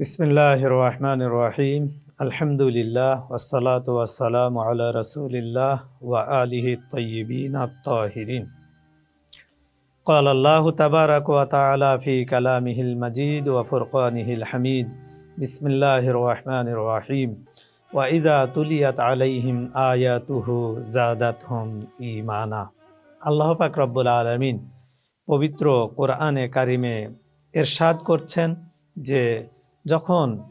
বিসমিল্লাহ রহমান রহিম আলহামদুলিল্লাহ ওসালাত ওয়াসালাম আলা রসুলিল্লাহ ওয়া আলিহি তয়্যিবিন আত্তাহিরিন قال الله تبارك وتعالى في كلامه المجيد وفرقانه الحميد بسم الله الرحمن الرحيم وإذا تليت عليهم آياته زادتهم إيمانا আল্লাহ পাক রব্বুল আলমিন পবিত্র কোরআনে কারিমে এরশাদ করছেন যে যখন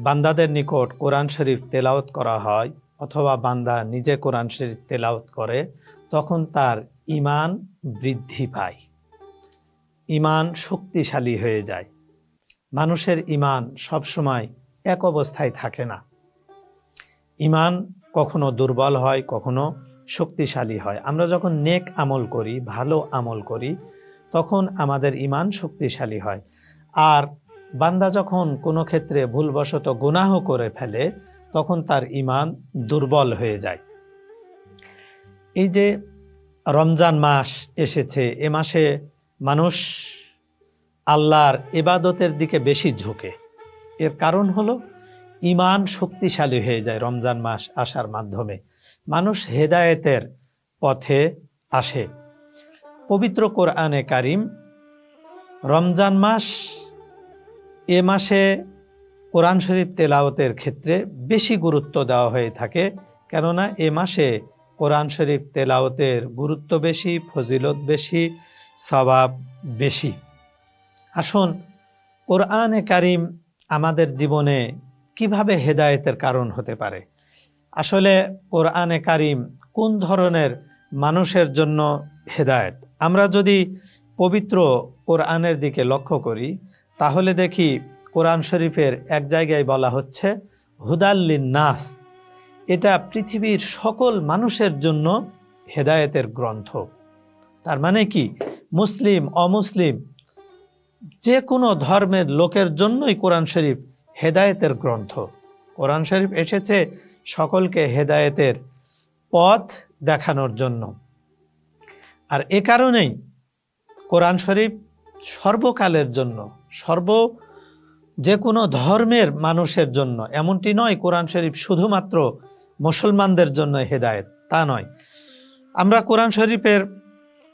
বান্দাদের নিকট কোরআন শরীফ তেলাওত করা হয় অথবা বান্দা নিজে কোরআন শরীফ তেলাওত করে, তখন তার ইমান বৃদ্ধি পায়। ইমান শক্তিশালী হয়ে যায়। মানুষের ইমান সবসময় এক অবস্থায় থাকে না। ইমান কখনো দুর্বল হয়, কখনো শক্তিশালী হয়। আমরা যখন নেক আমল করি, ভালো আমল করি, তখন আমাদের ইমান শক্তিশালী হয়। আর বান্দা যখন কোনো ক্ষেত্রে ভুলবশত গুনাহ করে ফেলে, তখন তার ইমান দুর্বল হয়ে যায়। এই যে রমজান মাস এসেছে, এ মাসে মানুষ আল্লাহর ইবাদতের দিকে বেশি ঝুঁকে। এর কারণ হলো ইমান শক্তিশালী হয়ে যায় রমজান মাস আসার মাধ্যমে। মানুষ হেদায়েতের পথে আসে। পবিত্র কোরআনে কারিম, রমজান মাস এ মাসে কোরআন শরীফ তেলাওতের ক্ষেত্রে বেশি গুরুত্ব দেওয়া হয়ে থাকে। কেননা এ মাসে কোরআন শরীফ তেলাওতের গুরুত্ব বেশি, ফজিলত বেশি সবাব বেশি। আসুন, কোরআনে কারিম আমাদের জীবনে কীভাবে হেদায়েতের কারণ হতে পারে? আসলে কোরআনে কারিম কোন ধরনের মানুষের জন্য হেদায়েত? আমরা যদি পবিত্র কোরআনের দিকে লক্ষ্য করি তাহলে দেখি কোরআন শরীফের এক জায়গায় বলা হচ্ছে হুদাল্লিন নাস এটা পৃথিবীর সকল মানুষের জন্য হেদায়েতের গ্রন্থ। তার মানে কি? মুসলিম, অমুসলিম যে কোনো ধর্মের লোকের জন্যই কোরআন শরীফ হেদায়েতের গ্রন্থ। কোরআন শরীফ এসেছে সকলকে হেদায়েতের পথ দেখানোর জন্য। আর এ কারণেই কোরআন শরীফ সর্বকালের জন্য, সর্ব যে কোনো ধর্মের মানুষের জন্য, এমনটি নয় কোরআন শরীফ শুধুমাত্র মুসলমানদের জন্য হেদায়েত, তা নয়। আমরা কোরআন শরীফের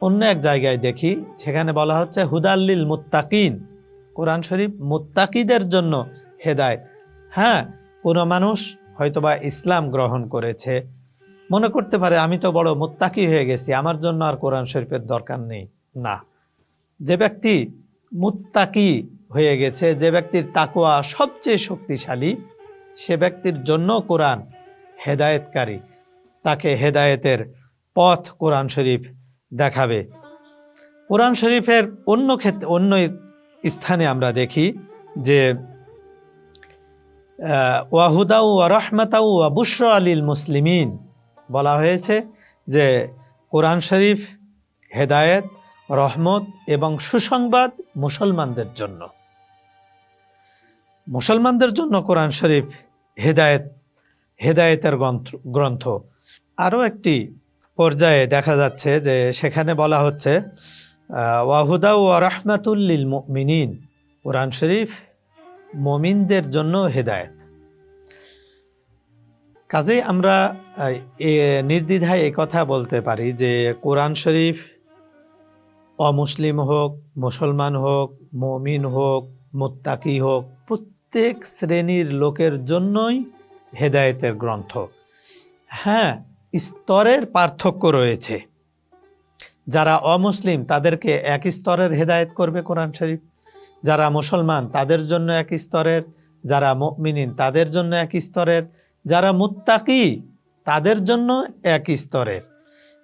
অন্য এক জায়গায় দেখি, সেখানে বলা হচ্ছে হুদাল্লিল মুত্তাকিন। কোরআন শরীফ মুত্তাকিদের জন্য হেদায়েত। হ্যাঁ কোনো মানুষ হয়তোবা ইসলাম গ্রহণ করেছে। মনে করতে পারে, আমি তো বড় মুত্তাকি হয়ে গেছি, আমার জন্য আর কোরআন শরীফের দরকার নেই। না। যে ব্যক্তি মুত্তাকি হয়ে গেছে, যে ব্যক্তির তাকুয়া সবচেয়ে শক্তিশালী, সে ব্যক্তির জন্য কোরআন হেদায়েতকারী। তাকে হেদায়েতের পথ কোরআন শরীফ দেখাবে। কোরআন শরীফের অন্য ক্ষেত্রে অন্য স্থানে আমরা দেখি যে ওয়াহুদাউ ওয়া রহমাতাউ ওয়া বুশরা আলিল মুসলিমিন বলা হয়েছে যে কোরআন শরীফ হেদায়েত রহমত এবং সুসংবাদ মুসলমানদের জন্য। মুসলমানদের জন্য কোরআন শরীফ হেদায়েত, হেদায়েতের গ্রন্থ। আরও একটি পর্যায়ে দেখা যাচ্ছে যে সেখানে বলা হচ্ছে ওয়াহুদা ও রহমাতুল্লিল মিনিন কোরআন শরীফ মমিনদের জন্য হেদায়েত। কাজেই আমরা নির্দ্বিধায় কথা বলতে পারি যে কোরআন শরীফ অমুসলিম হোক, মুসলমান হোক, মমিন হোক, মুত্তাকি হোক, প্রত্যেক শ্রেণির লোকের জন্যই হেদায়েতের গ্রন্থ। হ্যাঁ স্তরের পার্থক্য রয়েছে। যারা অমুসলিম, তাদেরকে এক স্তরের হেদায়েত করবে কোরআন শরীফ। যারা মুসলমান, তাদের জন্য এক স্তরের। যারা মুমিনিন, তাদের জন্য এক স্তরের। যারা মুত্তাকি, তাদের জন্য এক স্তরের।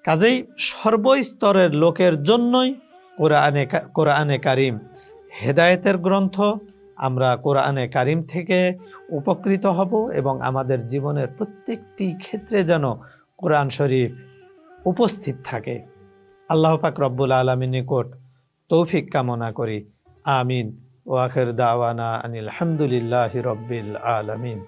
কাজেই সর্বস্তরের লোকের জন্যই কোরআনে কোরআনে কারিম। হেদায়েতের গ্রন্থ, আমরা কোরআনে কারিম থেকে উপকৃত হব এবং আমাদের জীবনের প্রত্যেকটি ক্ষেত্রে যেন কোরআন শরীফ উপস্থিত থাকে। আল্লাহ পাক রব্বুল আলমীর নিকট তৌফিক কামনা করি। আমিন। ওয়াখের দাওয়ানা আনিল হামদুলিল্লাহ রব্বিল আলমিন।